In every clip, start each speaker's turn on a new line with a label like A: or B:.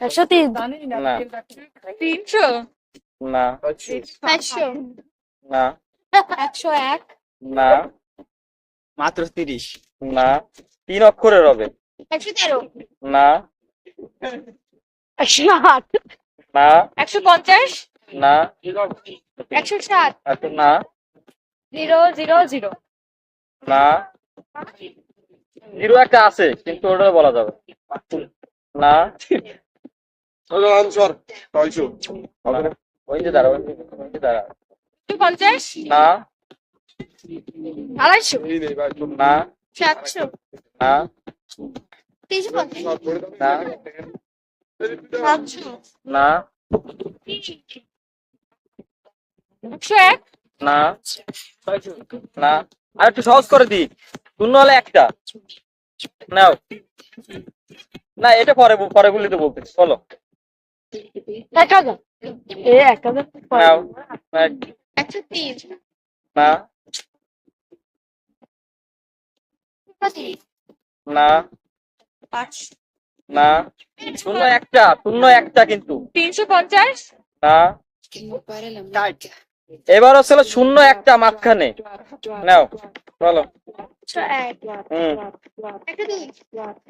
A: একশো তিন
B: না।
C: তিনশো?
B: না।
A: একশো
B: না।
A: একশো এক।
B: না।
D: মাত্র তিরিশ।
B: না। তিন অক্ষরের হবে।
A: একশো তেরো।
B: না।
A: একশো আট।
B: না।
C: একশো পঞ্চাশ?
B: না।
A: একশো
B: আচ্ছা না।
C: Zero zero zero.
B: না। জিরো একটা আছে কিন্তু ওটা বলা যাবে না।
E: আনসার
B: দাঁড়া দাঁড়া
C: পঞ্চাশ
B: না।
A: আড়াইশো?
B: না
A: সাতশো?
B: না।
A: তিনশো পঞ্চাশ?
B: না।
A: সাতশো?
B: না।
C: একশো এক?
B: না। না। আর একটু সহজ করে দি শূন্য হলে একটা। নাও। না এটা পরে পরে বলতে বলো
A: এক হাজার। এ এক হাজার
B: নাও এক,
A: একশো তিন।
B: না। না। না। শূন্য একটা শূন্য একটা কিন্তু।
C: তিনশো পঞ্চাশ?
B: না। এবার হচ্ছে শূন্য একটা মাঝখানে। নাও বলো।
A: একশো এক একশো দুই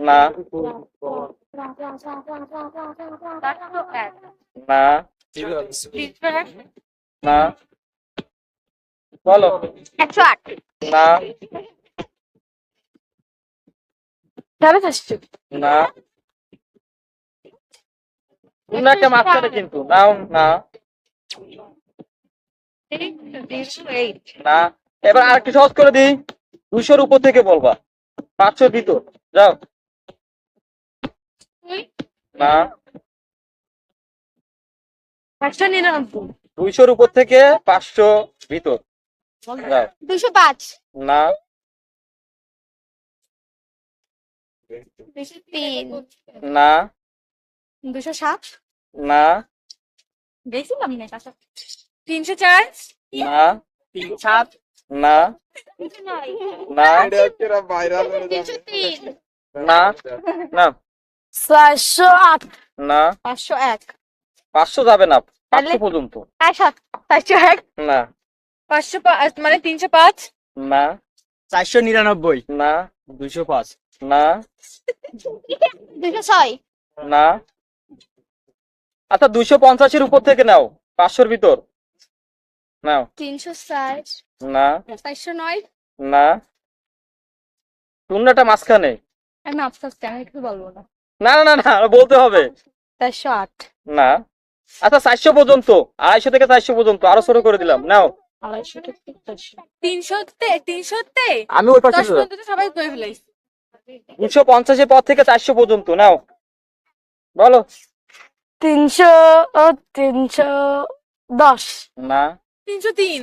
B: না
A: এক
B: বলো
A: একশো আট
B: না
A: যাবে চারশো
B: না শূন্য একটা মাঝখানে কিন্তু নাও না না এবার আর একটু সহজ করে দিই দুশোর উপর থেকে বলবা। পাঁচশোর ভিতর। যাও। না।
A: নিরানব্বই
B: দুইশোর উপর থেকে পাঁচশো ভিতর। যাও।
A: দুশো পাঁচ।
B: না।
A: দুশো তিন।
B: না।
A: দুশো সাত।
B: না।
C: গেছিলাম না তিনশো চার।
B: না।
D: তিন সাত।
B: না।
A: দুশো
B: না।
E: ভাইরাল
B: না। না।
A: চারশো আট।
B: না।
A: পাঁচশো এক।
B: পাঁচশো যাবে না। পাঁচশো পর্যন্ত।
A: চারশো এক।
B: না।
C: পাঁচশো পা- মানে তিনশো পাঁচ।
B: না।
D: চারশো নিরানব্বই।
B: না।
D: দুইশো পাঁচ।
B: না।
A: দুশো ছয়।
B: না। আচ্ছা দুইশো পঞ্চাশের উপর থেকে নাও। পাঁচশোর ভিতর। নাও
A: তিনশো ষাট।
B: না।
A: চারশো নয়।
B: না। শূন্যটা মাঝখানে।
A: আমি আফসোস আমি একটু বলব না।
B: না না না বলতে হবে।
A: চারশো আট।
B: না। আচ্ছা চারশো পর্যন্ত। আড়াইশো থেকে চারশো পর্যন্ত। আরও ছোট করে দিলাম। নাও। আমি ওই পাশে
C: সবাই করে
B: পঞ্চাশের পর থেকে চারশো পর্যন্ত। নাও। বলো।
A: তিনশো তিনশো দশ।
B: না।
C: তিনশো তিন।